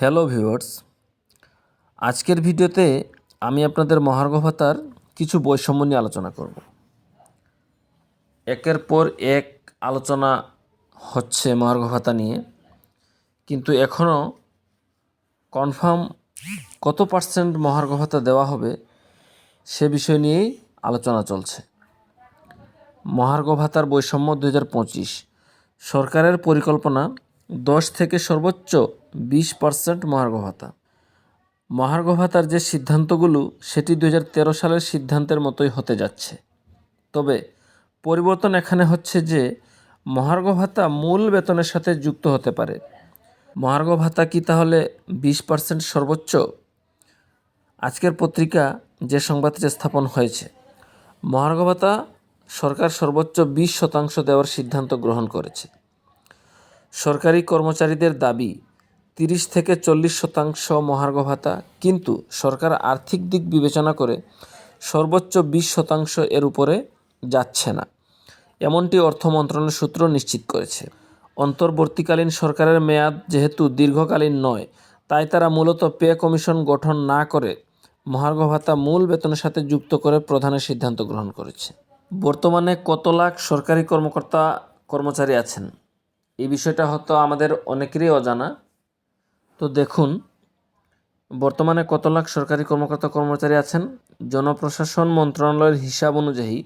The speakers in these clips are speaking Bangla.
হ্যালো ভিউয়ার্স, আজকের ভিডিওতে আমি আপনাদের মহার্ঘ ভাতার কিছু বৈষম্য নিয়ে আলোচনা করব। একের পর এক আলোচনা হচ্ছে মহার্ঘ ভাতা নিয়ে, কিন্তু এখনও কনফার্ম কত পার্সেন্ট মহার্ঘ ভাতা দেওয়া হবে সে বিষয় নিয়েই আলোচনা চলছে। মহার্ঘ ভাতার বৈষম্য দু হাজার পঁচিশ, সরকারের পরিকল্পনা দশ থেকে সর্বোচ্চ বিশ পার্সেন্ট মহার্ঘ ভাতা। মহার্ঘ ভাতার যে সিদ্ধান্তগুলো, সেটি দু হাজার তেরো সালের সিদ্ধান্তের মতোই হতে যাচ্ছে। তবে পরিবর্তন এখানে হচ্ছে যে, মহার্ঘ ভাতা মূল বেতনের সাথে যুক্ত হতে পারে। মহার্ঘ ভাতা কি তাহলে বিশ পার্সেন্ট সর্বোচ্চ? আজকের পত্রিকা যে সংবাদটি স্থাপন হয়েছে, মহার্ঘ ভাতা সরকার সর্বোচ্চ বিশ শতাংশ দেওয়ার সিদ্ধান্ত গ্রহণ করেছে। সরকারি কর্মচারীদের দাবি তিরিশ থেকে চল্লিশ শতাংশ মহার্ঘ ভাতা, কিন্তু সরকার আর্থিক দিক বিবেচনা করে সর্বোচ্চ বিশ শতাংশ এর উপরে যাচ্ছে না। এমনটি অর্থ মন্ত্রণালয় সূত্র নিশ্চিত করেছে। অন্তর্বর্তীকালীন সরকারের মেয়াদ যেহেতু দীর্ঘকালীন নয়, তাই তারা মূলত পে কমিশন গঠন না করে মহার্ঘ ভাতা মূল বেতনের সাথে যুক্ত করে প্রধানের সিদ্ধান্ত গ্রহণ করেছে। বর্তমানে কত লাখ সরকারি কর্মকর্তা কর্মচারী আছেন? এই বিষয়টা হয়তো আমাদের অনেকেরই অজানা। তো দেখুন, বর্তমানে কত লাখ সরকারি কর্মকর্তা কর্মচারী আছেন? জনপ্রশাসন মন্ত্রণালয়ের হিসাব অনুযায়ী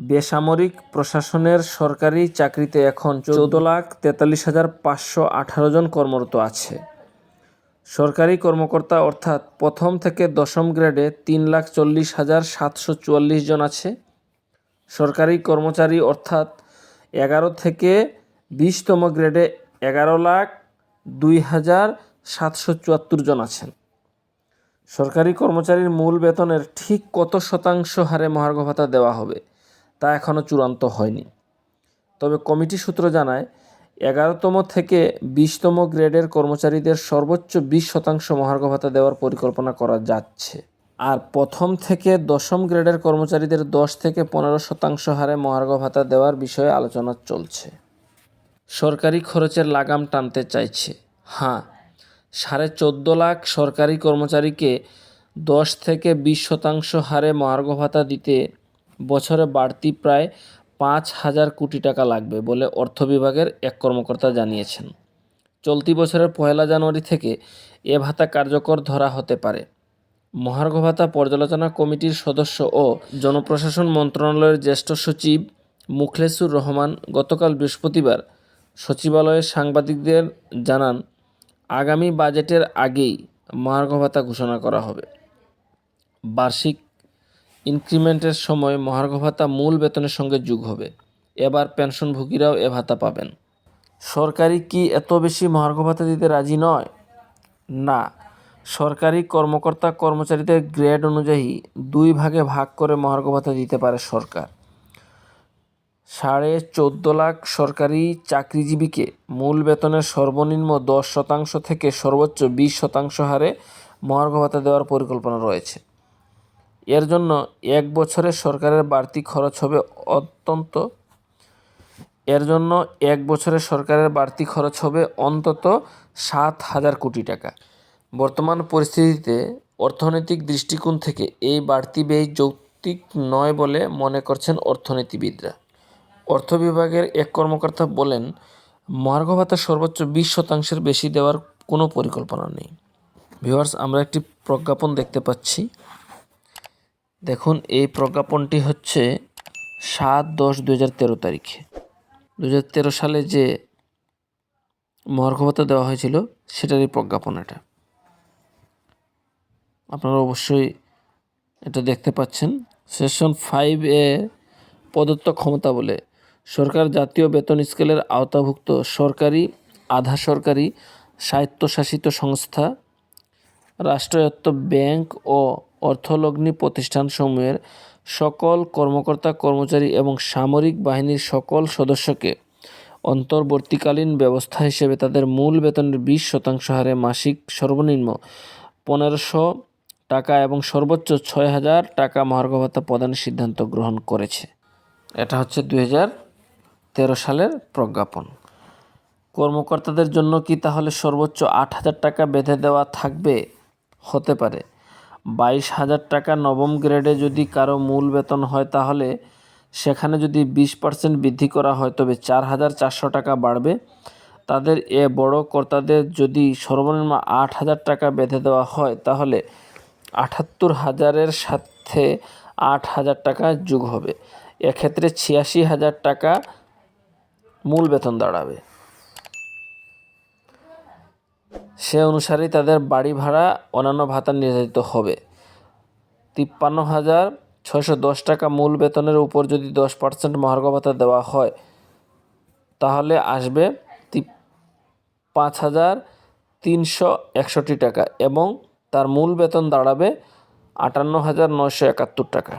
বেসামরিক প্রশাসনের সরকারি চাকরিতে এখন চৌদ্দ লাখ তেতাল্লিশ হাজার পাঁচশো আঠারো জন কর্মরত আছে। সরকারি কর্মকর্তা অর্থাৎ প্রথম থেকে দশম গ্রেডে তিন লাখ চল্লিশ হাজার সাতশো চুয়াল্লিশ জন আছে। সরকারি কর্মচারী অর্থাৎ এগারো থেকে বিশতম গ্রেডে এগারো লাখ দুই হাজার সাতশো চুয়াত্তর জন আছেন। সরকারি কর্মচারীর মূল বেতনের ঠিক কত শতাংশ হারে মহার্ঘ ভাতা দেওয়া হবে তা এখনও চূড়ান্ত হয়নি। তবে কমিটি সূত্র জানায়, এগারোতম থেকে বিশতম গ্রেডের কর্মচারীদের সর্বোচ্চ বিশ শতাংশ মহার্ঘ ভাতা দেওয়ার পরিকল্পনা করা যাচ্ছে। আর প্রথম থেকে দশম গ্রেডের কর্মচারীদের দশ থেকে পনেরো শতাংশ হারে মহার্ঘ ভাতা দেওয়ার বিষয়ে আলোচনা চলছে। সরকারি খরচের লাগাম টানতে চাইছে। হ্যাঁ সাড়ে চোদ্দ লাখ সরকারি কর্মচারীকে দশ থেকে বিশ শতাংশ হারে মহার্ঘ ভাতা দিতে বছরে বাড়তি প্রায় পাঁচ হাজার কোটি টাকা লাগবে বলে অর্থ বিভাগের এক কর্মকর্তা জানিয়েছেন। চলতি বছরের পয়লা জানুয়ারি থেকে এ ভাতা কার্যকর ধরা হতে পারে। মহার্ঘ ভাতা পর্যালোচনা কমিটির সদস্য ও জনপ্রশাসন মন্ত্রণালয়ের জ্যেষ্ঠ সচিব মুখলেসুর রহমান গতকাল বৃহস্পতিবার সচিবালয়ে সাংবাদিকদের জানান আগামী বাজেটের আগেই মহার্ঘ ভাতা ঘোষণা করা হবে। বার্ষিক ইনক্রিমেন্টের সময় মহার্ঘ ভাতা মূল বেতনের সঙ্গে যোগ হবে। এবার পেনশনভোগীরাও এ ভাতা পাবেন। সরকারি কি এত বেশি মহার্ঘ ভাতা দিতে রাজি নয়? না, সরকারি কর্মকর্তা কর্মচারীদের গ্রেড অনুযায়ী দুই ভাগে ভাগ করে মহার্ঘ ভাতা দিতে পারে সরকার। সাড়ে চোদ্দ লাখ সরকারি চাকরিজীবীকে মূল বেতনের সর্বনিম্ন দশ শতাংশ থেকে সর্বোচ্চ বিশ শতাংশ হারে মহার্ঘ ভাতা দেওয়ার পরিকল্পনা রয়েছে। এর জন্য এক বছরে সরকারের বাড়তি খরচ হবে অত্যন্ত। এর জন্য এক বছরে সরকারের বাড়তি খরচ হবে অন্তত সাত হাজার কোটি টাকা। বর্তমান পরিস্থিতিতে অর্থনৈতিক দৃষ্টিকোণ থেকে এই বাড়তি ব্যয় যৌক্তিক নয় বলে মনে করছেন অর্থনীতিবিদরা। অর্থ বিভাগের এক কর্মকর্তা বলেন মহার্ঘ ভাতা সর্বোচ্চ বিশ শতাংশের বেশি দেওয়ার কোনো পরিকল্পনা নেই। ভিউয়ার্স, আমরা একটি প্রজ্ঞাপন দেখতে পাচ্ছি। দেখুন, এই প্রজ্ঞাপনটি হচ্ছে সাত দশ দু হাজার তেরো তারিখে। দু হাজার তেরো সালে যে মহার্ঘ ভাতা দেওয়া হয়েছিল সেটারই প্রজ্ঞাপন এটা। আপনারা অবশ্যই এটা দেখতে পাচ্ছেন। সেশন ফাইভ এ প্রদত্ত ক্ষমতা বলে সরকার জাতীয় বেতন স্কেলের আওতাভুক্ত সরকারি আধা সরকারি স্বায়ত্তশাসিত সংস্থা, রাষ্ট্রায়ত্ত ব্যাংক ও অর্থলগ্নি প্রতিষ্ঠানসমূহের সকল কর্মকর্তা, কর্মচারী এবং সামরিক বাহিনীর সকল সদস্যকে অন্তর্বর্তীকালীন ব্যবস্থা হিসেবে তাদের মূল বেতনের বিশ শতাংশ হারে মাসিক সর্বনিম্ন পনেরোশো টাকা এবং সর্বোচ্চ ছয় হাজার টাকা মহার্ঘ ভাতা প্রদানের সিদ্ধান্ত গ্রহণ করেছে। এটা হচ্ছে দুই হাজার তেরো সালের প্রজ্ঞাপন। কর্মকর্তাদের জন্য কি তাহলে সর্বোচ্চ আট হাজার টাকা বেঁধে দেওয়া থাকবে? হতে পারে। বাইশ হাজার টাকা নবম গ্রেডে যদি কারও মূল বেতন হয় তাহলে সেখানে যদি বিশ পার্সেন্ট বৃদ্ধি করা হয়, তবে চার হাজার চারশো টাকা বাড়বে। তাদের এ বড় কর্তাদের যদি সর্বনিম্ন আট হাজার টাকা বেঁধে দেওয়া হয়, তাহলে আটাত্তর হাজারের সাথে আট হাজার টাকা যোগ হবে। এক্ষেত্রে ছিয়াশি হাজার টাকা মূল বেতন দাঁড়াবে। সে অনুসারেই তাদের বাড়ি ভাড়া অন্যান্য ভাতা নির্ধারিত হবে। তিপ্পান্ন হাজার ছয়শো দশ টাকা মূল বেতনের উপর যদি দশ পার্সেন্ট মহার্ঘ ভাতা দেওয়া হয়, তাহলে আসবে পাঁচ হাজার তিনশো একষট্টি টাকা এবং তার মূল বেতন দাঁড়াবে আটান্ন হাজার নয়শো একাত্তর টাকা।